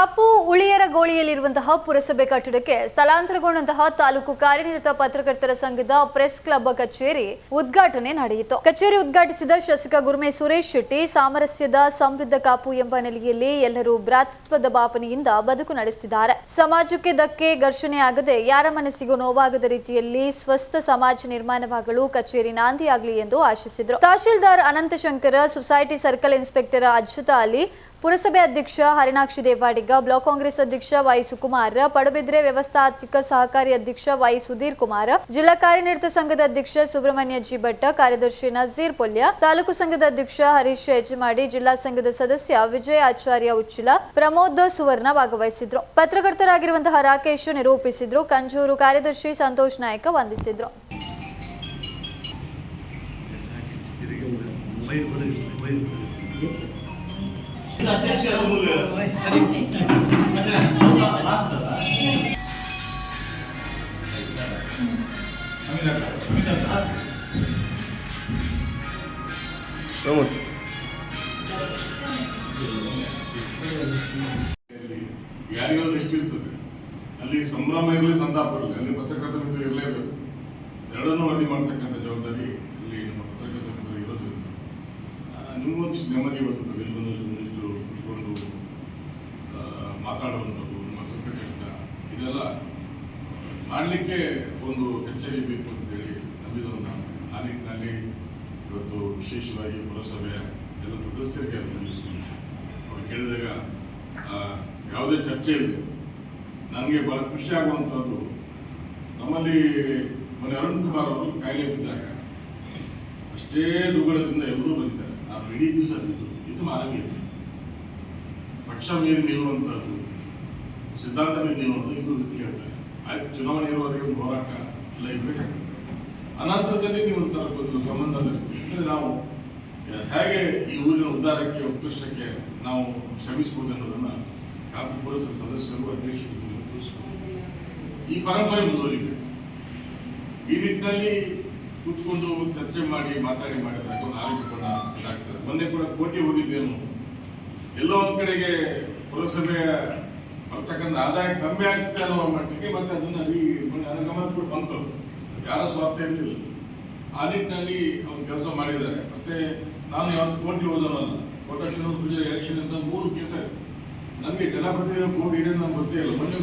ಕಾಪು ಉಳಿಯರ ಗೋಳಿಯಲ್ಲಿರುವಂತಹ ಪುರಸಭೆ ಕಟ್ಟಡಕ್ಕೆ ಸ್ಥಳಾಂತರಗೊಂಡಂತಹ ತಾಲೂಕು ಕಾರ್ಯನಿರತ ಪತ್ರಕರ್ತರ ಸಂಘದ ಪ್ರೆಸ್ ಕ್ಲಬ್ ಕಚೇರಿ ಉದ್ಘಾಟನೆ ನಡೆಯಿತು. ಕಚೇರಿ ಉದ್ಘಾಟಿಸಿದ ಶಾಸಕ ಗುರುಮೆ ಸುರೇಶ್ ಶೆಟ್ಟಿ, ಸಾಮರಸ್ಯದ ಸಮೃದ್ಧ ಕಾಪು ಎಂಬ ನೆಲೆಯಲ್ಲಿ ಎಲ್ಲರೂ ಭ್ರಾತೃತ್ವದ ಭಾವನೆಯಿಂದ ಬದುಕು ನಡೆಸುತ್ತಿದ್ದಾರೆ ಸಮಾಜಕ್ಕೆ ಧಕ್ಕೆ ಘರ್ಷಣೆ ಆಗದೆ ಯಾರ ಮನಸ್ಸಿಗೂ ನೋವಾಗದ ರೀತಿಯಲ್ಲಿ ಸ್ವಸ್ಥ ಸಮಾಜ ನಿರ್ಮಾಣವಾಗಲು ಕಚೇರಿ ನಾಂದಿಯಾಗಲಿ ಎಂದು ಆಶಿಸಿದರು. Tahsildar Ananthashankara, society circle inspector Achyuta Ali ಪುರಸಭೆ ಅಧ್ಯಕ್ಷ ಹರಿಣಾಕ್ಷಿ ದೇವಾಡಿಗ, ಬ್ಲಾಕ್ ಕಾಂಗ್ರೆಸ್ ಅಧ್ಯಕ್ಷ ವೈ ಸುಕುಮಾರ್, ಪಡುಬಿದ್ರೆ ವ್ಯವಸ್ಥಾತ್ಮಕ ಸಹಕಾರಿ ಅಧ್ಯಕ್ಷ ವೈ ಸುಧೀರ್ ಕುಮಾರ್, ಜಿಲ್ಲಾ ಕಾರ್ಯನಿರತ ಸಂಘದ ಅಧ್ಯಕ್ಷ ಸುಬ್ರಹ್ಮಣ್ಯ ಜಿ ಭಟ್ಟ, ಕಾರ್ಯದರ್ಶಿ ನಜೀರ್ ಪೊಲ್ಯ, ತಾಲೂಕು ಸಂಘದ ಅಧ್ಯಕ್ಷ ಹರೀಶ್ ಯಜಮಾಡಿ, ಜಿಲ್ಲಾ ಸಂಘದ ಸದಸ್ಯ ವಿಜಯ ಆಚಾರ್ಯ ಉಚ್ಚಿಲ, ಪ್ರಮೋದ್ ಸುವರ್ಣ ಭಾಗವಹಿಸಿದ್ರು. ಪತ್ರಕರ್ತರಾಗಿರುವಂತಹ ರಾಕೇಶ್ ನಿರೂಪಿಸಿದ್ರು. ಕಂಜೂರು ಕಾರ್ಯದರ್ಶಿ ಸಂತೋಷ್ ನಾಯಕ ವಂದಿಸಿದ್ರು. ಯಾರಿಗಾದ್ರೂ ಎಷ್ಟಿರ್ತದೆ? ಅಲ್ಲಿ ಸಂಭ್ರಮ ಇರಲಿ, ಸಂತಾಪ ಇರಲಿ, ಅಲ್ಲಿ ಪತ್ರಕರ್ತ ಮಿತ್ರ ಇರಲೇಬೇಕು. ಎರಡನ್ನೂ ವರದಿ ಮಾಡ್ತಕ್ಕಂಥ ಜವಾಬ್ದಾರಿ ಇಲ್ಲಿ ನಮ್ಮ ಪತ್ರಕರ್ತ ಮಿತ್ರ ಇರೋದ್ರಿಂದ. ನಿಮ್ಗೊಂದಿಷ್ಟು ನೆಮ್ಮದಿ ಮಾತಾಡುವಂಥದ್ದು ನಿಮ್ಮ ಕಷ್ಟ ಇದೆಲ್ಲ ಮಾಡಲಿಕ್ಕೆ ಒಂದು ಕಚೇರಿ ಬೇಕು ಅಂತೇಳಿ ನಂಬಿದವನ್ನ ಆ ನಿಟ್ಟಿನಲ್ಲಿ ಇವತ್ತು ವಿಶೇಷವಾಗಿ ಪುರಸಭೆಯ ಎಲ್ಲ ಸದಸ್ಯರಿಗೆ ಅದನ್ನು ತಿಳಿಸ್ತೀನಿ. ಅವ್ರು ಕೇಳಿದಾಗ ಯಾವುದೇ ಚರ್ಚೆ ಇಲ್ಲ ನನಗೆ ಬಹಳ ಖುಷಿ ಆಗುವಂಥದ್ದು ನಮ್ಮಲ್ಲಿ ಮೊನ್ನೆ ಅರುಣ್ ಕುಮಾರ್ ಅವರು ಕಾಯಿಲೆ ಬಿದ್ದಾಗ ಅಷ್ಟೇ ದುಗುಡದಿಂದ ಎಲ್ಲರೂ ಬಂದಿದ್ದಾರೆ. ನಾನು ಇಡೀ ದಿವಸ ಇದ್ದು ಇದು ಆರೋಗ್ಯ ಇತ್ತು ಪಕ್ಷ ಮೇಲೆ ನಿಲ್ಲುವಂಥದ್ದು, ಸಿದ್ಧಾಂತ ಮೇಲೆ ನಿಲ್ಲುವಂಥದ್ದು, ಇದು ಕೇಳ್ತಾರೆ ಆಯ್ತು, ಚುನಾವಣೆ ಇರುವವರೆಗೆ ಹೋರಾಟ ಎಲ್ಲ ಇರಬೇಕಾಗ್ತದೆ. ಅನಂತರದಲ್ಲಿ ನೀವು ಒಂಥರ ಸಂಬಂಧ ಅಂದರೆ ನಾವು, ಹೇಗೆ ಈ ಊರಿನ ಉದ್ಧಾರಕ್ಕೆ, ಉತ್ಕೃಷ್ಟಕ್ಕೆ ನಾವು ಶ್ರಮಿಸಬಹುದು ಅನ್ನೋದನ್ನು ಕಾಪು ಪುರಸಭೆ ಸದಸ್ಯರು, ಅಧ್ಯಕ್ಷರು ಈ ಪರಂಪರೆ ಮುಂದುವರಿಬೇಕು. ಈ ನಿಟ್ಟಿನಲ್ಲಿ ಕೂತ್ಕೊಂಡು ಚರ್ಚೆ ಮಾಡಿ ಮಾತಾಡಿ ಮಾಡಿದಾಗ ಒಂದು ಆರೋಗ್ಯ ಇದಾಗ್ತದೆ. ಮೊನ್ನೆ ಕೂಡ ಕೋಟೆ ಹೋಗಿದ್ದೇನು? ಎಲ್ಲೋ ಒಂದ್ ಕಡೆಗೆ ಪುರಸಭೆಯ ಬರ್ತಕ್ಕಂಥ ಆದಾಯ ಕಮ್ಮಿ ಆಗ್ತಾ ಅನ್ನೋ ಮಟ್ಟಿಗೆ ಮತ್ತೆ ಅದನ್ನ ಕೂಡ ಬಂತು. ಯಾರ ಸ್ವಾರ್ಥ ಇರಲಿಲ್ಲ. ಆ ನಿಟ್ಟಿನಲ್ಲಿ ಅವ್ರು ಕೆಲಸ ಮಾಡಿದ್ದಾರೆ. ಮತ್ತೆ ನಾನು ಯಾವ್ದು ಕೋಟಿ ಹೋದವನಲ್ಲ ಕೋಟ ಶ್ರೀನಿವಾಸ ಪೂಜೆ ಎಲೆಕ್ಷನ್ ಅಂತ ಮೂರು ಕೇಸ್ ಆಯ್ತು. ನನಗೆ ಜನಪ್ರತಿನಿಧಿ ಕೋಟಿ ಇದೆ ನಾನು ಗೊತ್ತೇ ಇಲ್ಲ. ಮೊನ್ನೆ